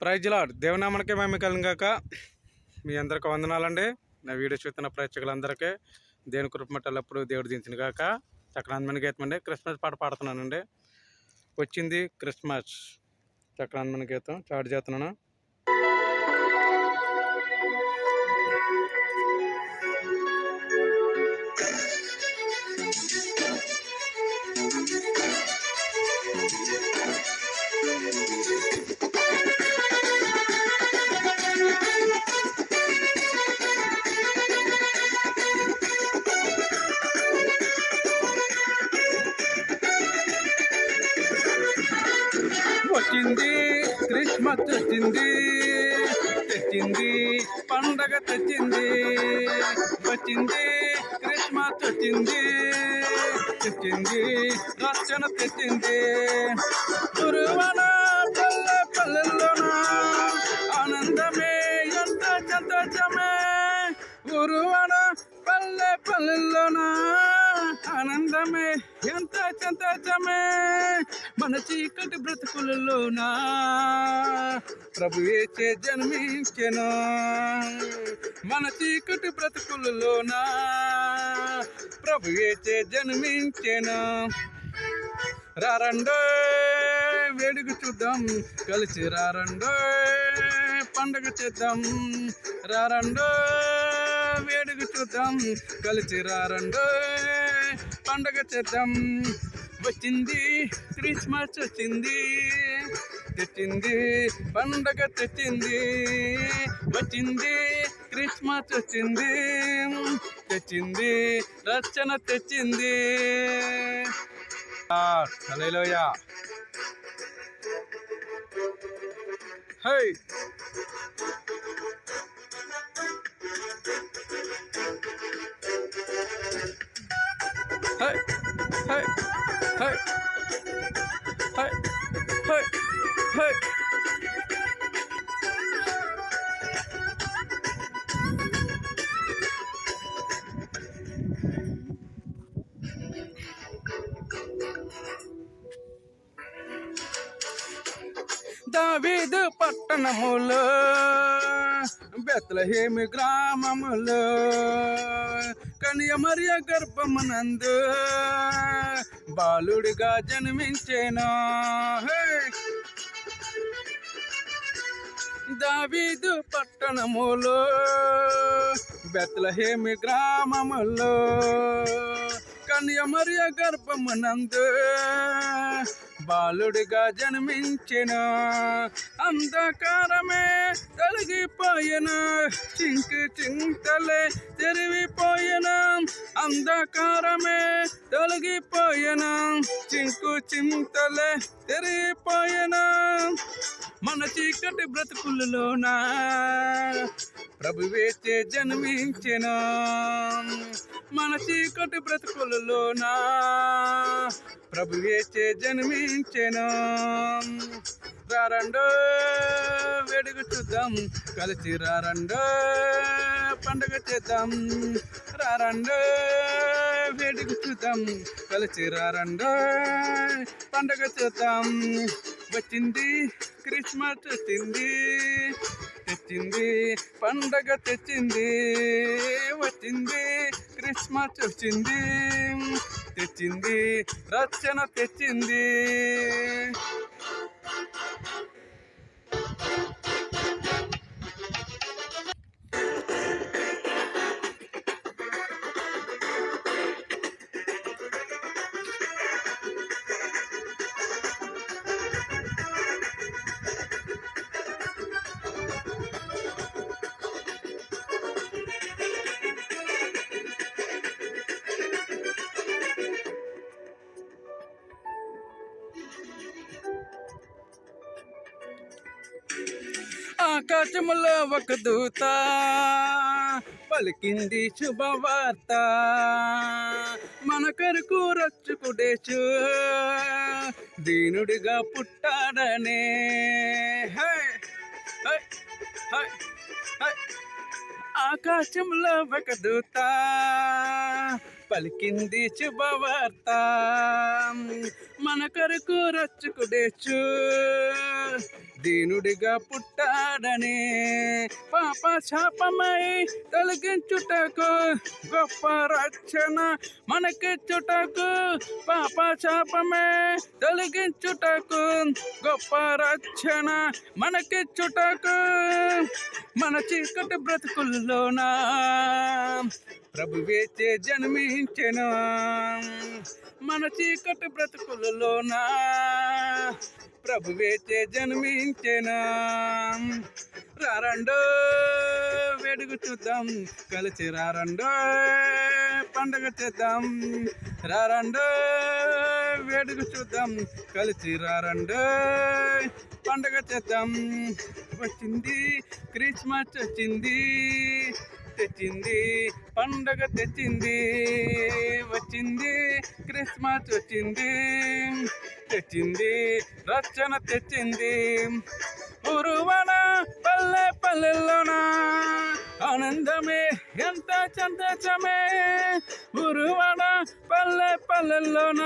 ప్రైజ్లాడ్ దేవనామనకే మేము కలిగాక మీ అందరికి వందనాలండి. నా వీడియో చూస్తున్న ప్రేక్షకులందరికీ దేవుని కృపమట్టలప్పుడు దేవుడు దించిన కాక చక్రాన్మని గీతం అండి. క్రిస్మస్ పాట పాడుతున్నానండి. వచ్చింది క్రిస్మస్ చక్రాన్మని గీతం చాటు చేస్తున్నాను. తెచ్చింది క్రిస్మస్ తెచ్చింది తెచ్చింది పండగ తెచ్చింది వచ్చింది క్రిస్మస్ వచ్చింది తెచ్చింది రక్షణ తెచ్చింది. గురువన పల్లె పల్లెల్లోన ఆనందమే ఎంత సంతోషమే. గురువన పల్లె పల్లెల్లోనా ఆనందమే ఎంత చంతచమే మన చీకటి బ్రతుకులలోనా? ప్రభు ఏచే జన్మించెను. మన చీకటి బ్రతుకులలోనా? ప్రభు ఏచే జన్మించెను. రారండో వేడుక చూద్దాం. కలిసి రారండో పండగ చేద్దాం. రారండో వేడుక చూద్దాం. కలిసి రారండో పండగ చేద్దాం. వచ్చింది క్రిస్మస్ వచ్చింది. తెచ్చింది పండగ తెచ్చింది. వచ్చింది క్రిస్మస్ వచ్చింది. తెచ్చింది రచన తెచ్చింది. హలోయ హై. హై హై హై హై దావీదు పట్టణములో బెత్లహేమి గ్రామములో కనియ మరియ గర్భమునందు బాలుడిగా జన్మించేను. దావీదు పట్టణములో బెత్లహేమి గ్రామములో కన్యమర్య గర్భమునందు బాలుడిగా జన్మించిన అంధకారమే తొలగిపోయిన చింకి చింతలే తెరివిపోయిన అంధకారమే తొలగిపోయిన చింకు చింతలే తెరిగిపోయిన మన చీకటి బ్రతుకులలోన? ప్రభువేచే జన్మించిన. మన చీకటి బ్రతుకులలోన? ప్రభువేచే జన్మించిన. రారండో వెడుగు చూద్దాం. కలిసి రారండో పండుగ చేద్దాం. రారండో వెడుగు చూద్దాం. కలిసి రారండో పండుగ చేద్దాం. వచ్చింది క్రిస్మస్ వచ్చింది తెచ్చింది పండగ తెచ్చింది వచ్చింది క్రిస్మస్ వచ్చింది తెచ్చింది రచన తెచ్చింది. ఆకాశములో ఒక దూత పలికింది శుభవార్త. మన కొరకు రచ్చుకుడేచు దీనుడిగా పుట్టాడనే. హై, ఆకాశంలో ఒక దూత పలికింది శుభవార్త. మన కొరకు రచ్చుకుడేచు దీనుడిగా పుట్టాడనే పాప శాపమై తొలగించుటకు గొప్ప రక్షణ మనకిచ్చుటకు పాప శాపమే తొలగించుటకు గొప్ప రక్షణ మనకిచ్చుటకు మన చీకటి బ్రతుకుల్లోనా? ప్రభువేచే జన్మించెను. మన చీకటి బ్రతుకులలోనా? ప్రభువేచే జన్మించెను. రారండో వెడుగు చూద్దాం. కలిసి రారండో పండగ చేద్దాం. రారండో వేడుక చూద్దాం. కలిసి రారండో పండగ చేద్దాం. వచ్చింది క్రిస్మస్ వచ్చింది. తెచ్చింది పండగ తెచ్చింది వచ్చింది క్రిస్మస్ వచ్చింది తెచ్చింది రచన తెచ్చింది. ఉరువన పల్లె పల్లెల్లోన ఆనందమే ఎంత సంతోషమే. ఉరువన పల్లె పల్లెల్లోన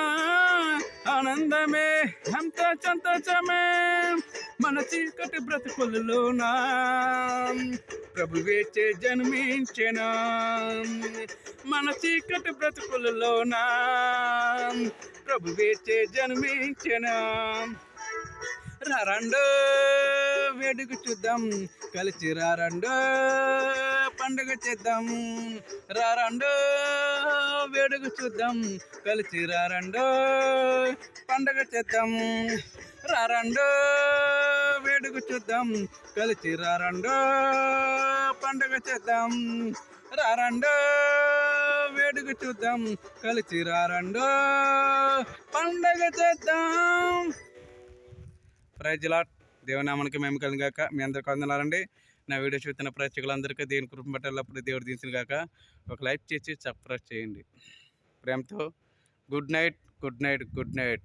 ఆనందమే ఎంత సంతోషమే. మన చీకటి బ్రతుకులలోనా ప్రభువేచే జన్మించిన. మన చీకటి బ్రతుకులలోనా? ప్రభువేచే జన్మించిన. రారండో వేడుక చూద్దాం. కలిసి రారండో పండుగ చేద్దాం. రారండో వేడుక చూద్దాం. కలిసి రారండో పండుగ చేద్దాం. రారండో వేడుక చూద్దాం. కలిసి రారండో పండుగ చేద్దాం. రారండో వేడుక చూద్దాం. కలిసి రారండో పండగ చేద్దాం. ప్రైజ్ లాట్ దేవునామానికి మేము కలిగి మీ అందరికీ వందనాలండి. నా వీడియో చూస్తున్న ప్రేక్షకులందరికీ దేని కృప పట్టాలప్పుడు దేవుడు దించిన కాక ఒక లైక్ చేసి సబ్స్క్రైబ్ చేయండి. ప్రేమతో good night good night good night.